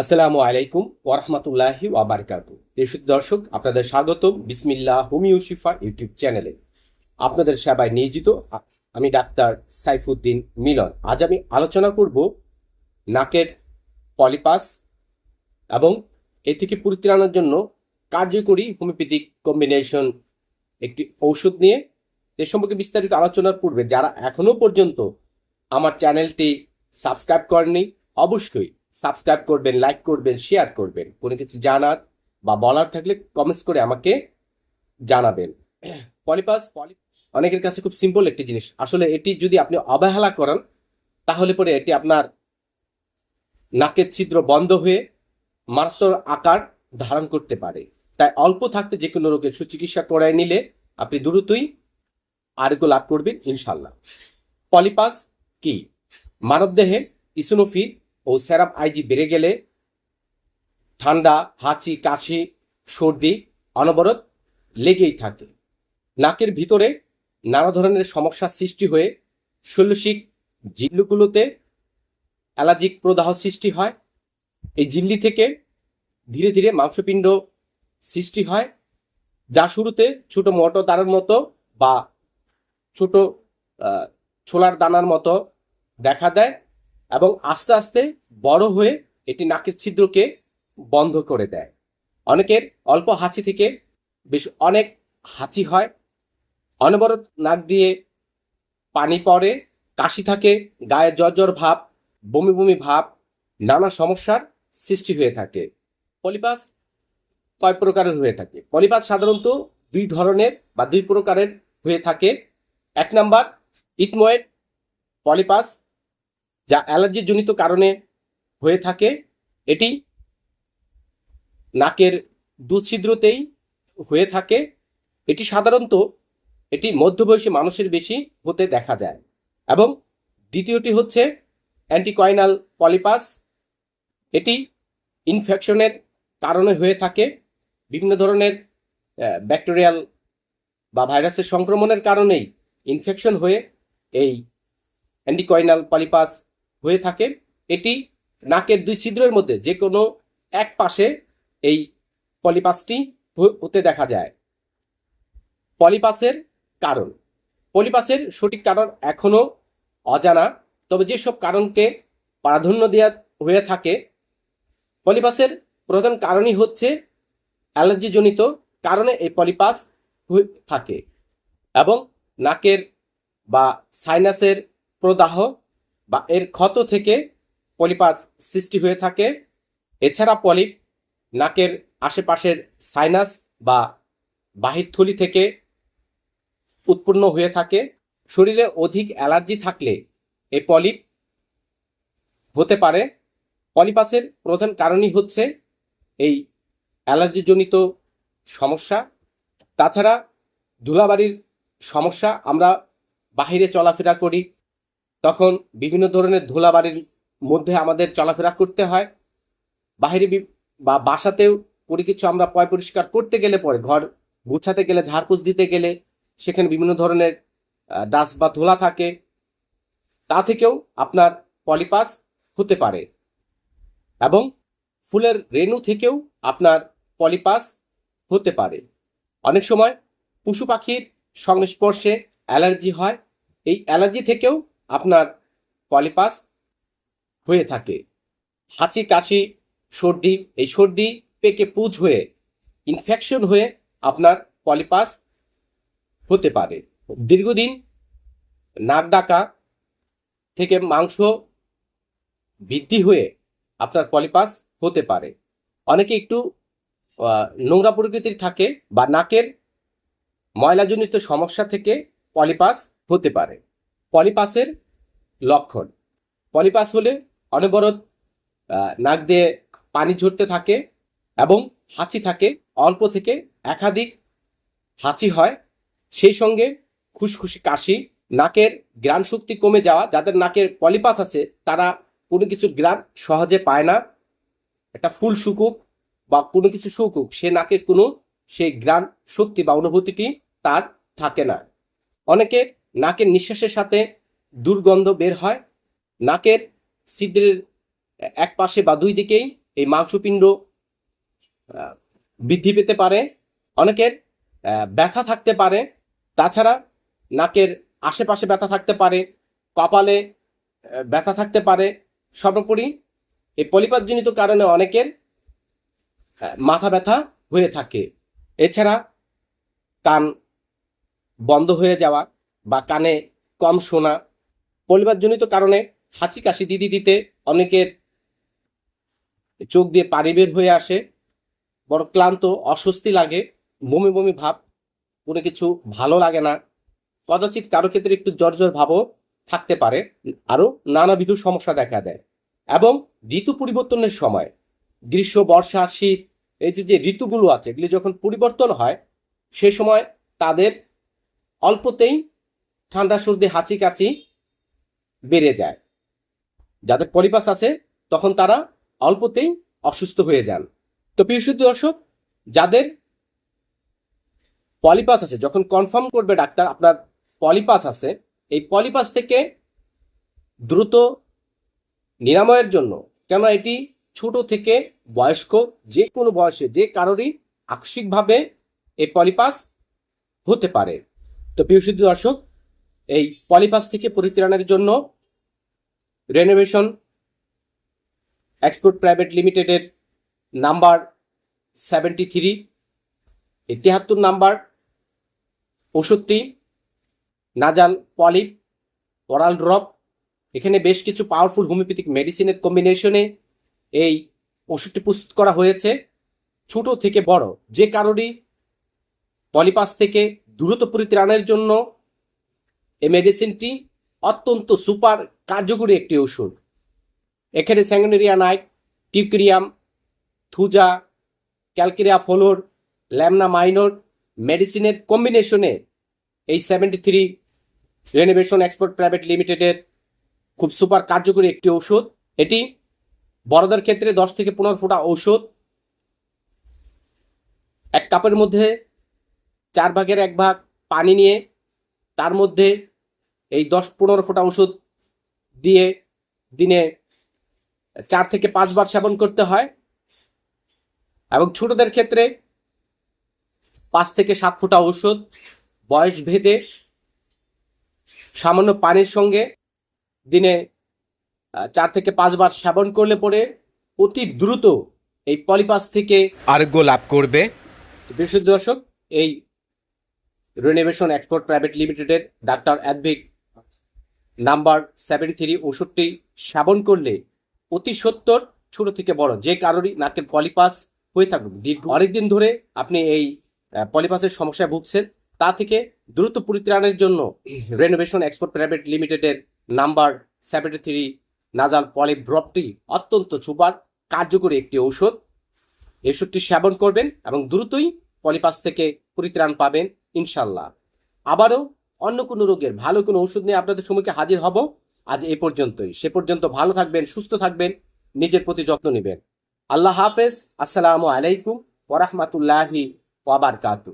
আসসালামু আলাইকুম ওরহমতুল্লাহি ওয়াবারকাতু। দেশুদ দর্শক, আপনাদের স্বাগত বিসমিল্লাহ হোমিও শিফা ইউটিউব চ্যানেলে। আপনাদের সেবায় নিয়োজিত আমি ডাক্তার সাইফুদ্দিন মিলন। আজ আমি আলোচনা করব নাকের পলিপাস এবং এ থেকে পরিত্রাণের জন্য কার্যকরী হোমিওপ্যাথিক কম্বিনেশন একটি ঔষধ নিয়ে এ সম্পর্কে বিস্তারিত আলোচনার পূর্বে, যারা এখনও পর্যন্ত আমার চ্যানেলটি সাবস্ক্রাইব করেনি অবশ্যই সাবস্ক্রাইব করবেন, লাইক করবেন, শেয়ার করবেন। কোনো কিছু জানার বা বলার থাকলে কমেন্টস করে আমাকে জানাবেন। পলিপাস, পলি, অনেকের কাছে খুব সিম্পল একটি জিনিস। আসলে এটি যদি আপনি অবহেলা করেন, তাহলে পরে এটি আপনার নাকের ছিদ্র বন্ধ হয়ে মারাত্মক আকার ধারণ করতে পারে। তাই অল্প থাকতে যে কোনো রোগের সুচিকিৎসা করায় নিলে আপনি দ্রুতই আরোগ্য লাভ করবেন ইনশাল্লাহ পলিপাস কি? মানবদেহে ইসোনোফিল ও সেরাম আইজি বেড়ে গেলে ঠান্ডা, হাঁচি, কাশি, সর্দি অনবরত লেগেই থাকে। নাকের ভিতরে নানা ধরনের সমস্যার সৃষ্টি হয়ে শৈলসিক জিল্লুগুলোতে অ্যালার্জিক প্রদাহ সৃষ্টি হয়। এই জিল্লি থেকে ধীরে ধীরে মাংসপিণ্ড সৃষ্টি হয়, যা শুরুতে ছোট মোটো দানার মতো বা ছোট ছোলার দানার মতো দেখা দেয়। এবং আস্তে আস্তে বড় হয়ে এটি নাকের ছিদ্রকে বন্ধ করে দেয়। অনেকের অল্প হাঁচি থেকে বেশ অনেক হাঁচি হয়। অনবরত নাক দিয়ে পানি পড়ে, কাশি থাকে, গায়ে জ্বর জ্বর ভাব, বমি বমি ভাব, নানা সমস্যার সৃষ্টি হয়ে থাকে। পলিপাস কয় প্রকারের হয়ে থাকে? পলিপাস সাধারণত দুই ধরনের বা দুই প্রকারের হয়ে থাকে। এক নাম্বার ইথময়েড পলিপাস যা অ্যালার্জি জনিত কারণে হয়ে থাকে, এটি নাকের দুছিদ্রতেই হয়ে থাকে। এটি সাধারণত এটি মধ্যবয়সী মানুষের বেশি হতে দেখা যায়। এবং দ্বিতীয়টি হচ্ছে অ্যান্টিকয়নাল পলিপাস এটি ইনফেকশনের কারণে হয়ে থাকে। বিভিন্ন ধরনের ব্যাকটেরিয়াল বা ভাইরাসের সংক্রমণের কারণেই ইনফেকশন হয়ে এই অ্যান্টিকয়নাল পলিপাস হয়ে থাকে, এটি নাকের দুই ছিদ্রের মধ্যে যে কোনো এক পাশে এই পলিপাসটি হতে দেখা যায়। পলিপাসের কারণ। পলিপাসের সঠিক কারণ এখনও অজানা, তবে যেসব কারণকে প্রাধান্য দেওয়া হয়ে থাকে, পলিপাসের প্রধান কারণই হচ্ছে অ্যালার্জিজনিত কারণে এই পলিপাস হয়ে থাকে এবং নাকের বা সাইনাসের প্রদাহ বা এর ক্ষত থেকে পলিপাস সৃষ্টি হয়ে থাকে। এছাড়া পলিপ নাকের আশেপাশের সাইনাস বা বাহিরথলি থেকে উৎপন্ন হয়ে থাকে। শরীরে অধিক অ্যালার্জি থাকলে এই পলিপ হতে পারে। পলিপাসের প্রধান কারণই হচ্ছে এই অ্যালার্জিজনিত সমস্যা। তাছাড়া ধুলাবাড়ির সমস্যা, আমরা বাহিরে চলাফেরা করি তখন বিভিন্ন ধরনের ধুলাবাড়ির মধ্যে আমাদের চলাফেরা করতে হয়। বাহিরে বা বাসাতেও কোনো কিছু আমরা পয় পরিষ্কার করতে গেলে পরে, ঘর গুছাতে গেলে ঝাড়পোছ দিতে গেলে সেখানে বিভিন্ন ধরনের ডাস্ট বা ধুলা থাকে। তা থেকেও আপনার পলিপাস হতে পারে এবং ফুলের রেণু থেকেও আপনার পলিপাস হতে পারে। অনেক সময় পশু পাখির সংস্পর্শে অ্যালার্জি হয়। এই অ্যালার্জি থেকেও আপনার পলিপাস হয়ে থাকে। হাঁচি, কাশি, সর্দি, এই সর্দি পেকে পুজ হয়ে ইনফেকশন হয়ে আপনার পলিপাস হতে পারে। দীর্ঘদিন নাক ডাকা থেকে মাংস বৃদ্ধি হয়ে আপনার পলিপাস হতে পারে। অনেকে একটু নোংরা প্রকৃতির থাকে বা নাকের ময়লাজনিত সমস্যা থেকে পলিপাস হতে পারে। পলিপাসের লক্ষণ। পলিপাস হলে অনবরত নাক দিয়ে পানি ঝরতে থাকে এবং হাঁচি থাকে। অল্প থেকে একাধিক হাঁচি হয়। সেই সঙ্গে খুশখুশি কাশি, নাকের গ্রাণ শক্তি কমে যাওয়া। যাদের নাকের পলিপাস আছে, তারা কোনো কিছুর গ্রাণ সহজে পায় না। একটা ফুল শুকুক বা কোনো কিছু শুকুক, সে নাকে কোনো সেই গ্রাণ শক্তি বা অনুভূতিটি তার থাকে না। অনেকে নাকের নিঃশ্বাসের সাথে দুর্গন্ধ বের হয়। নাকের ছিদ্রের এক পাশে বা দুই দিকেই এই মাংসপিণ্ড বৃদ্ধি পেতে পারে। অনেকের ব্যথা থাকতে পারে। তাছাড়া নাকের আশেপাশে ব্যথা থাকতে পারে, কপালে ব্যথা থাকতে পারে। সর্বোপরি এই পলিপাতজনিত কারণে অনেকের মাথা ব্যথা হয়ে থাকে। এছাড়া কান বন্ধ হয়ে যাওয়া বা কানে কম শোনা। পরিবারজনিত কারণে হাঁচি কাশি দিদি দিতে অনেকের চোখ দিয়ে পানি বের হয়ে আসে। বড় ক্লান্ত, অস্বস্তি লাগে, বমি বমি ভাব, কোনো কিছু ভালো লাগে না। কদাচিৎ কারও ক্ষেত্রে একটু জ্বর ভাবও থাকতে পারে, আরও নানাবিধ সমস্যা দেখা দেয়। এবং ঋতু পরিবর্তনের সময়, গ্রীষ্ম, বর্ষা, শীত, এই যে যে ঋতুগুলো আছে, এগুলি যখন পরিবর্তন হয়, সে সময় তাদের অল্পতেই ঠান্ডা সর্দি, হাঁচি কাচি বেড়ে যায়। যাদের পরিপাস আছে, তখন তারা অল্পতেই অসুস্থ হয়ে যান। তো প্রিয়শুদ্ধ দর্শক, যাদের পলিপাস আছে, যখন কনফার্ম করবে ডাক্তার আপনার পলিপাস আছে, এই পলিপাস থেকে দ্রুত নিরাময়ের জন্য কেন এটি ছোট থেকে বয়স্ক, যে কোনো বয়সে, যে কারোরই আকস্মিকভাবে এই পলিপাস হতে পারে। তো প্রিয়শুদ্ধ দর্শক এই পলিপাস থেকে পরিত্রাণের জন্য রেনোভেশন এক্সপোর্ট প্রাইভেট লিমিটেডের নাম্বার সেভেন্টি থ্রি এই নাম্বার ওষুধটি নাজাল পলিপ ওরাল ড্রপ এখানে বেশ কিছু পাওয়ারফুল হোমিওপ্যাথিক মেডিসিনের কম্বিনেশনে এই ওষুধটি প্রস্তুত করা হয়েছে। ছোট থেকে বড়, যে কারোরই পলিপাস থেকে দ্রুত পরিত্রাণের জন্য এই মেডিসিনটি অত্যন্ত সুপার কার্যকরী একটি ওষুধ এখানে sanguinaria nit teucrium thuja calcarea fluor lemna minor মেডিসিনের কম্বিনেশনে এই seventy three renovation export private লিমিটেডের খুব সুপার কার্যকরী একটি ওষুধ এটি বড়দের ক্ষেত্রে দশ থেকে পনেরো ফোঁটা ঔষধ। এক কাপের মধ্যে চার ভাগের এক ভাগ পানি নিয়ে তার মধ্যে এই দশ পনেরো ফোঁটা ওষুধ দিয়ে দিনে চার থেকে পাঁচবার সেবন করতে হয় এবং ছোটদের ক্ষেত্রে পাঁচ থেকে সাত ফোঁটা ওষুধ বয়স ভেদে সামান্য পানির সঙ্গে দিনে চার থেকে পাঁচবার সেবন করলে পরে অতি দ্রুত এই পলিপাস থেকে আরোগ্য লাভ করবে। বিশুদ্ধ দর্শক এই রেনোভেশন এক্সপোর্ট প্রাইভেট লিমিটেডের ডাক্তার অ্যাডভিক নাম্বার সেভেন থ্রি ওষুধটি সেবন করলে অতি সত্তর, ছোট থেকে বড়, যে কারোরই নাকের পলিপাস হয়ে থাকুক। দীর্ঘ অনেকদিন ধরে আপনি এই পলিপাসের সমস্যায় ভুগছেন, তা থেকে দ্রুত পরিত্রাণের জন্য রেনোভেশন এক্সপোর্ট প্রাইভেট লিমিটেডের নাম্বার সেভেন্টি থ্রি নাজাল পলিড্রপটি অত্যন্ত সুপার, কার্যকরী একটি ঔষধ। এই ওষুধটি সেবন করবেন এবং দ্রুতই পলিপাস থেকে পরিত্রাণ পাবেন। ইনশাল্লাহ। আবারও অন্য কোনো রোগের ভালো কোনো ওষুধ নিয়ে আপনাদের সময়কে হাজির হব। আজ এ পর্যন্তই। সে পর্যন্ত ভালো থাকবেন, সুস্থ থাকবেন, নিজের প্রতি যত্ন নেবেন। আল্লাহ হাফেজ। আসসালামু আলাইকুম ওরহমতুল্লাহি ওয়াবারকাতু